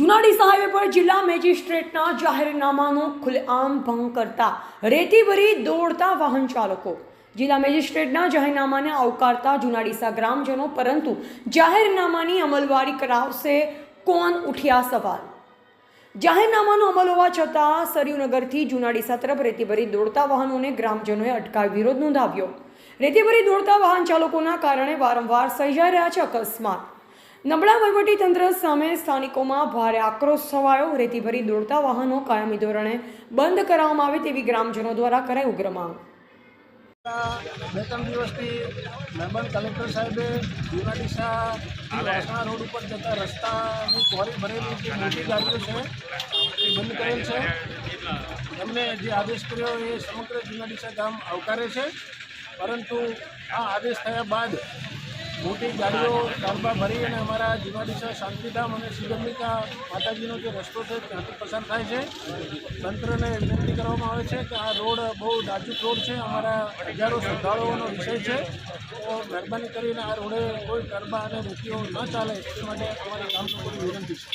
Juna Deesa highway પર જિલ્લા મેજિસ્ટ્રેટના જાહેરનામાનો ખુલ્લેઆમ ભંગ કરતા રેતી ભરી દોડતા વાહન ચાલકો. જિલ્લા મેજિસ્ટ્રેટના જાહેરનામાને આવકારતા જુનાડીસા ગ્રામજનો, પરંતુ જાહેરનામાની અમલવારી કરાવશે કોણ ઉઠ્યા સવાલ. જાહેરનામાનો અમલ હોવા છતાં સરયુનગરથી જુનાડીસા તરફ રેતીભરી દોડતા વાહનોને ગ્રામજનોએ અટકાવી વિરોધ નોંધાવ્યો. રેતીભરી દોડતા વાહન ચાલકોના કારણે વારંવાર સર્જાઈ રહ્યા છે અકસ્માત. નબળા વહીવટી તંત્ર સામે સ્થાનિકોમાં ભારે આક્રોશ છવાયો. રેતીભરી દોડતા વાહનો કાયમી ધોરણે બંધ કરવામાં આવે તેવી ગ્રામજનો દ્વારા કરાઈ ઉગ્ર માંગ. બે ત્રણ દિવસથી મહેમાન કલેક્ટર સાહેબે દિશા વાસણા રોડ ઉપર જતા રસ્તાની ચોરી ભરેલી જે મોટી ગાડીઓ છે, એ બંધ કરેલ છે. એમને જે આદેશ કર્યો એ સમગ્ર જુનાડીસા ગામ આવકારે છે. પરંતુ આ આદેશ થયા બાદ મોટી ગાડીઓ ડાળબા ભરી અને અમારા જુનાડીસા શાંતિધામ અને શ્રીગંબિકા માતાજીનો જે રસ્તો છે ત્યાંથી પસાર થાય છે. તંત્રને વિનંતી કરવામાં આવે છે કે આ રોડ બહુ નાજુક રોડ છે. અમારા હજારો શ્રદ્ધાળુઓનો વિષય છે. તો મહેરબાની કરીને આ રોડે કોઈ ગરબા અને રેતીઓ ન ચાલે, એ માટે અમારી ગામ લોકોની વિનંતી છે.